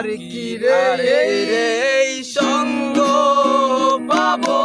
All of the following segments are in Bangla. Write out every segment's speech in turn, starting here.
আর কি রে? এই সঙ্গ পাবো।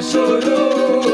choro.